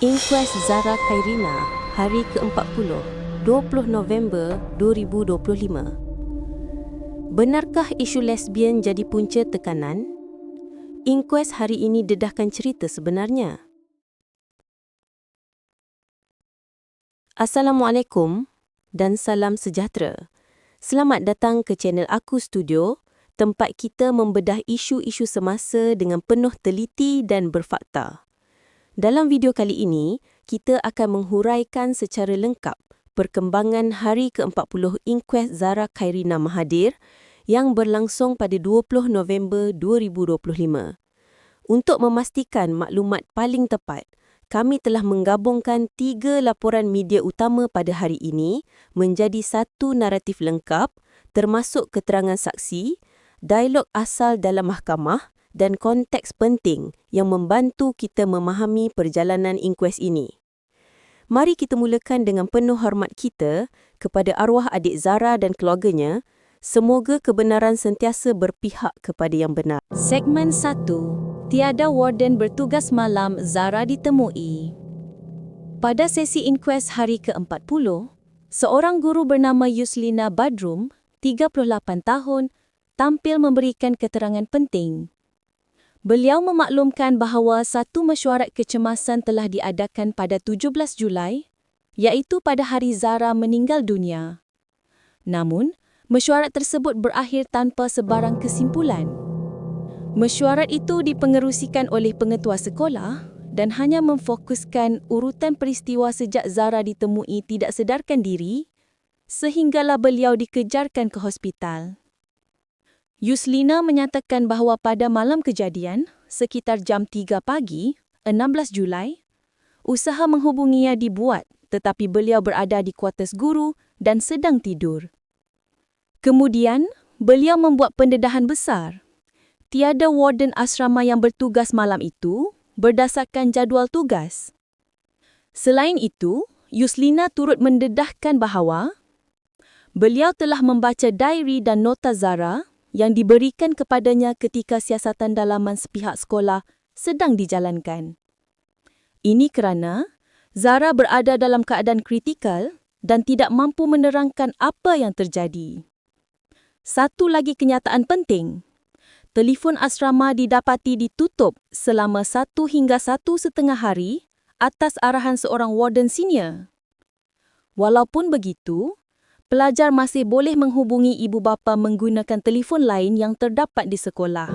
Inquest Zara Khairina hari ke-40, 20 November 2025. Benarkah isu lesbian jadi punca tekanan? Inquest hari ini dedahkan cerita sebenarnya. Assalamualaikum dan salam sejahtera. Selamat datang ke channel Aku Studio, tempat kita membedah isu-isu semasa dengan penuh teliti dan berfakta. Dalam video kali ini, kita akan menghuraikan secara lengkap perkembangan hari ke-40 Inquest Zara Khairina Mahathir yang berlangsung pada 20 November 2025. Untuk memastikan maklumat paling tepat, kami telah menggabungkan tiga laporan media utama pada hari ini menjadi satu naratif lengkap termasuk keterangan saksi, dialog asal dalam mahkamah dan konteks penting yang membantu kita memahami perjalanan inkues ini. Mari kita mulakan dengan penuh hormat kita kepada arwah adik Zara dan keluarganya. Semoga kebenaran sentiasa berpihak kepada yang benar. Segmen 1. Tiada warden bertugas malam Zara ditemui. Pada sesi inkues hari ke-40, seorang guru bernama Yuslina Badrum, 38 tahun, tampil memberikan keterangan penting. Beliau memaklumkan bahawa satu mesyuarat kecemasan telah diadakan pada 17 Julai, iaitu pada hari Zara meninggal dunia. Namun, mesyuarat tersebut berakhir tanpa sebarang kesimpulan. Mesyuarat itu dipengerusikan oleh pengetua sekolah dan hanya memfokuskan urutan peristiwa sejak Zara ditemui tidak sedarkan diri sehinggalah beliau dikejarkan ke hospital. Yuslina menyatakan bahawa pada malam kejadian, sekitar jam 3 pagi, 16 Julai, usaha menghubunginya dibuat tetapi beliau berada di kuartus guru dan sedang tidur. Kemudian, beliau membuat pendedahan besar. Tiada warden asrama yang bertugas malam itu berdasarkan jadual tugas. Selain itu, Yuslina turut mendedahkan bahawa beliau telah membaca diary dan nota Zara yang diberikan kepadanya ketika siasatan dalaman sepihak sekolah sedang dijalankan. Ini kerana Zara berada dalam keadaan kritikal dan tidak mampu menerangkan apa yang terjadi. Satu lagi kenyataan penting. Telefon asrama didapati ditutup selama satu hingga satu setengah hari atas arahan seorang warden senior. Walaupun begitu, pelajar masih boleh menghubungi ibu bapa menggunakan telefon lain yang terdapat di sekolah.